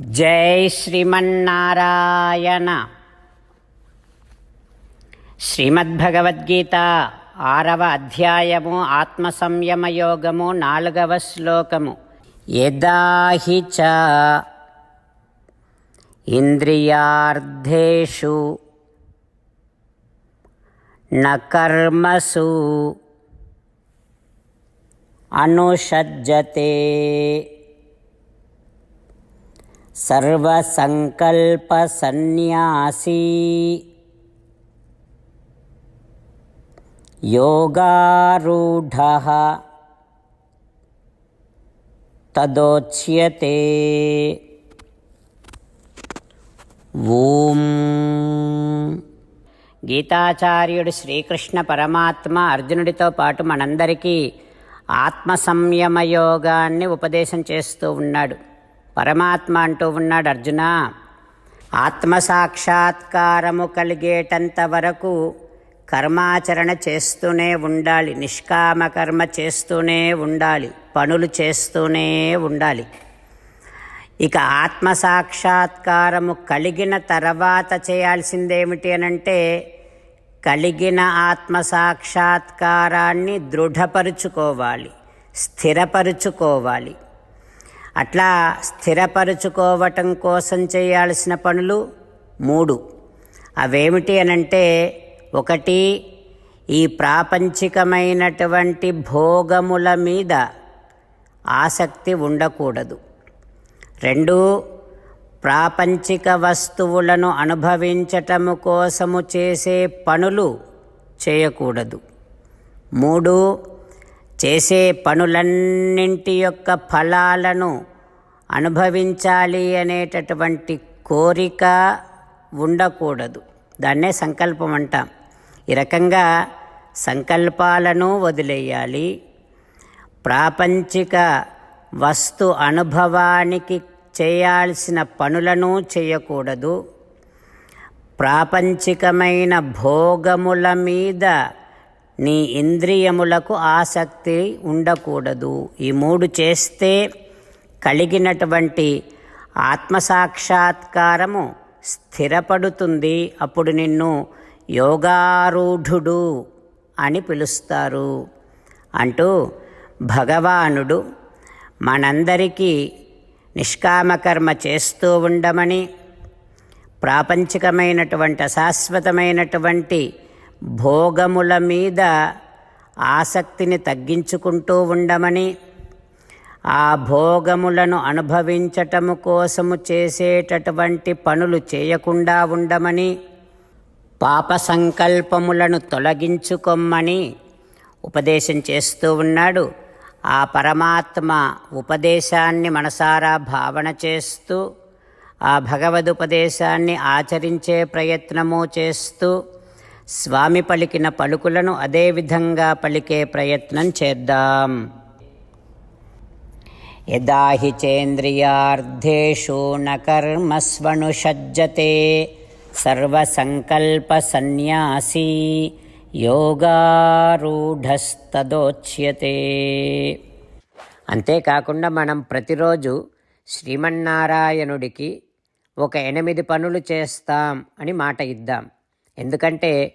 జై శ్రీమన్నారాయణ. శ్రీమద్భగవద్గీత ఆరవ అధ్యాయము ఆత్మ సంయమ యోగము నాలుగవ శ్లోకము. యదాహి చ ఇంద్రియార్థేషు నకర్మసు అనుషజ్జతే. సర్వసంకల్పసన్యాసీ. యోగారూఢ తదోచ్యతే. ఓం. గీతాచార్యుడు శ్రీకృష్ణ పరమాత్మ అర్జునుడితో పాటు మనందరికీ ఆత్మ సంయమ యోగాన్ని ఉపదేశం చేస్తూ ఉన్నాడు. పరమాత్మ అంటూ ఉన్నాడు అర్జున. ఆత్మసాక్షాత్కారము కలిగేటంత వరకు కర్మాచరణ చేస్తూనే ఉండాలి నిష్కామ కర్మ చేస్తూనే ఉండాలి పనులు చేస్తూనే ఉండాలి. ఇక ఆత్మసాక్షాత్కారము కలిగిన తర్వాత చేయాల్సిందేమిటి అనంటే కలిగిన ఆత్మసాక్షాత్కారాన్ని దృఢపరుచుకోవాలి స్థిరపరుచుకోవాలి. అట్లా స్థిరపరుచుకోవటం కోసం చేయాల్సిన పనులు మూడు. అవేమిటి అనంటే ఒకటి ఈ ప్రాపంచికమైనటువంటి భోగముల మీద ఆసక్తి ఉండకూడదు. రెండు ప్రాపంచిక వస్తువులను అనుభవించటము కోసము చేసే పనులు చేయకూడదు. మూడు చేసే పనులన్నింటి యొక్క ఫలాలను అనుభవించాలి అనేటటువంటి కోరిక ఉండకూడదు. దాన్నే సంకల్పం అంటాం. ఈ రకంగా సంకల్పాలను వదిలేయాలి. ప్రాపంచిక వస్తు అనుభవానికి చేయాల్సిన పనులను చేయకూడదు. ప్రాపంచికమైన భోగముల మీద నీ ఇంద్రియములకు ఆసక్తి ఉండకూడదు. ఈ మూడు చేస్తే కలిగినటువంటి ఆత్మసాక్షాత్కారము స్థిరపడుతుంది. అప్పుడు నిన్ను యోగారూఢుడు అని పిలుస్తారు. అంటూ భగవానుడు మనందరికీ నిష్కామకర్మ చేస్తూ ఉండమని ప్రాపంచికమైనటువంటి అశాశ్వతమైనటువంటి భోగముల మీద ఆసక్తిని తగ్గించుకుంటూ ఉండమని ఆ భోగములను అనుభవించటము కోసము చేసేటటువంటి పనులు చేయకుండా ఉండమని పాప సంకల్పములను తొలగించుకొమ్మని ఉపదేశం చేస్తూ ఉన్నాడు. ఆ పరమాత్మ ఉపదేశాన్ని మనసారా భావన చేస్తూ ఆ భగవదుపదేశాన్ని ఆచరించే ప్రయత్నము చేస్తూ స్వామి పలికిన పలుకులను అదే విధంగా పలికే ప్రయత్నం చేద్దాం. యదా హి చేంద్రియార్థేషు న కర్మస్వనుషజ్జతే సర్వసంకల్పసన్యాసీ యోగారూఢస్తదోచ్యతే. అంతేకాకుండా మనం ప్రతిరోజు శ్రీమన్నారాయణుడికి ఒక ఎనిమిది పనులు చేస్తాం అని మాట ఇద్దాం. ఎందుకంటే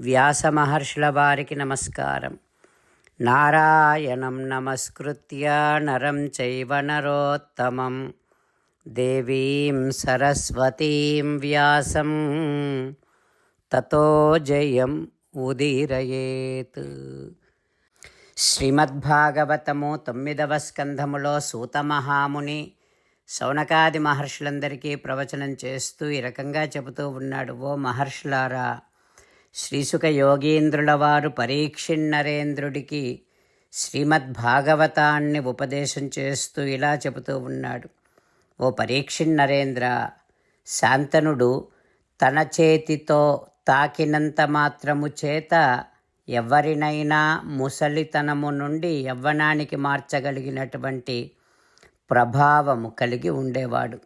వ్యాస మహర్షుల వారికి నమస్కారం. నారాయణం నమస్కృత్య నరం చైవ నరోత్తమం. దేవీం సరస్వతీం వ్యాసం. తతో జయం ఉదీరయేత్. శ్రీమద్భాగవతము తొమ్మిదవ స్కంధములో సూతమహాముని శౌనకాది మహర్షులందరికీ ప్రవచనం చేస్తూ ఈ రకంగా చెబుతూ ఉన్నాడు ఓ మహర్షులారా శ్రీసుక యోగీంద్రుల వారు పరీక్షిణరేంద్రుడికి శ్రీమద్భాగవతాన్ని ఉపదేశం చేస్తూ ఇలా చెబుతూ ఉన్నాడు. ఓ పరీక్షిణరేంద్ర శాంతనుడు తన చేతితో తాకినంత మాత్రము చేత ఎవరినైనా ముసలితనము నుండి యవ్వనానికి మార్చగలిగినటువంటి ప్రభావము కలిగి ఉండేవాడు.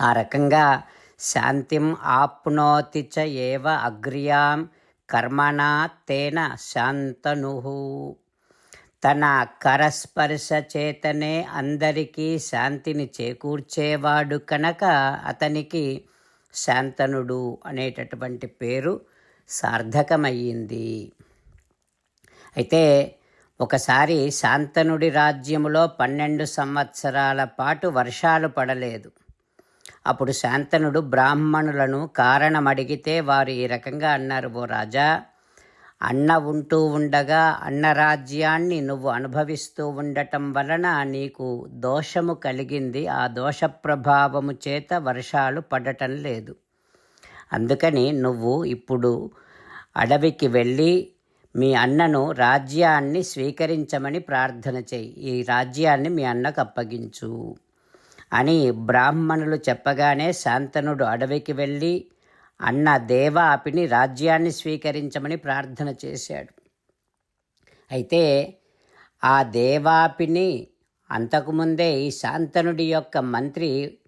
ఆ రకంగా శాంతిం ఆప్నోతి చ ఏవ అగ్ర్యాం కర్మణా తేన శాంతను. తన కరస్పర్శ చేతనే అందరికీ శాంతిని చేకూర్చేవాడు కనుక అతనికి శాంతనుడు అనేటటువంటి పేరు సార్థకమయ్యింది. అయితే ఒకసారి శాంతనుడి రాజ్యములో పన్నెండు సంవత్సరాల పాటు వర్షాలు పడలేదు. అప్పుడు శాంతనుడు బ్రాహ్మణులను కారణమడిగితే వారు ఈ రకంగా అన్నారు ఓ రాజా అన్న ఉంటూ ఉండగా అన్న రాజ్యాన్ని నువ్వు అనుభవిస్తూ ఉండటం వలన నీకు దోషము కలిగింది. ఆ దోష ప్రభావము చేత వర్షాలు పడటం లేదు. అందుకని నువ్వు ఇప్పుడు అడవికి వెళ్ళి మీ అన్నను రాజ్యాన్ని స్వీకరించమని ప్రార్థన చేయి. ఈ రాజ్యాన్ని మీ అన్నకు అప్పగించు. అని బ్రాహ్మణులు చెప్పగానే శాంతనుడు అడవికి వెళ్ళి అన్న దేవాపిని రాజ్యాన్ని స్వీకరించమని ప్రార్థన చేశాడు. అయితే ఆ దేవాపిని అంతకుముందే ఈ శాంతనుడి యొక్క మంత్రి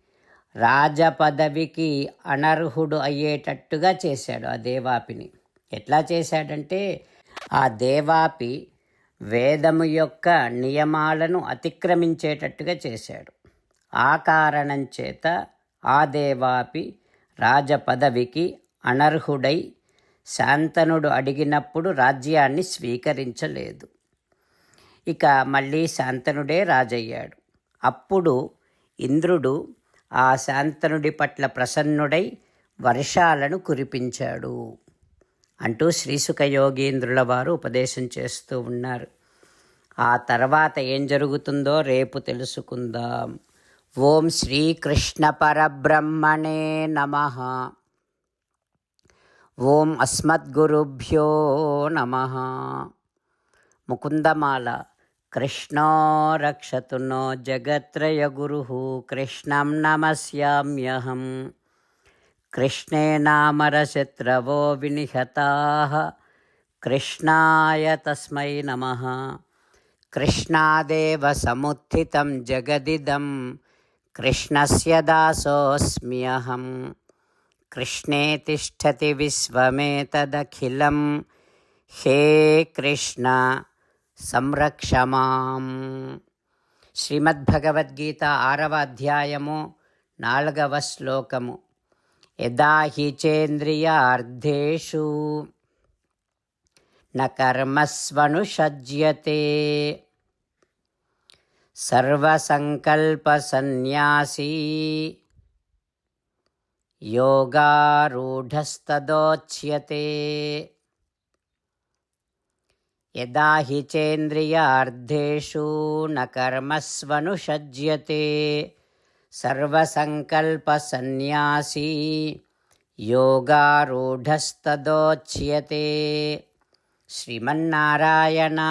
రాజపదవికి అనర్హుడు అయ్యేటట్టుగా చేశాడు ఆ దేవాపిని. ఎట్లా చేశాడంటే ఆ దేవాపి వేదము యొక్క నియమాలను అతిక్రమించేటట్టుగా చేశాడు. ఆ కారణం చేత ఆ దేవాపి రాజపదవికి అనర్హుడై శాంతనుడు అడిగినప్పుడు రాజ్యాన్ని స్వీకరించలేదు. ఇక మళ్ళీ శాంతనుడే రాజయ్యాడు. అప్పుడు ఇంద్రుడు ఆ శాంతనుడి పట్ల ప్రసన్నుడై వర్షాలను కురిపించాడు అంటూ శ్రీసుఖ యోగీంద్రుల వారు ఉపదేశం చేస్తూ ఉన్నారు. ఆ తర్వాత ఏం జరుగుతుందో రేపు తెలుసుకుందాం. ఓం శ్రీకృష్ణ పరబ్రహ్మణే నమ. ఓం అస్మద్గురుభ్యో నమ. ముకుందమాల కృష్ణో రక్షతు నో జగత్రయ గురు. కృష్ణం నమస్యామ్యహం. కృష్ణే నామరశత్రవో వినిహతా. కృష్ణాయ తస్మై నమ. కృష్ణాదేవ సముత్థితం జగదిదం. కృష్ణస్య దాసోऽస్మ్యహం కృష్ణే తిష్టతి విశ్వమేతదఖిలం హే కృష్ణ సంరక్షమాం శ్రీమద్భగవద్గీత ఆరవ అధ్యాయము నాలుగవ శ్లోకము యదా హి చేంద్రియార్థేషు న కర్మస్వనుషజ్యతే सर्वसङ्कल्पसन्न्यासी योगारूढस्तदोच्यते यदा हि चेन्द्रियार्धेषु न कर्मस्वनुषज्यते सर्वसङ्कल्पसन्न्यासी योगारूढस्तदोच्यते श्रीमन्नारायणा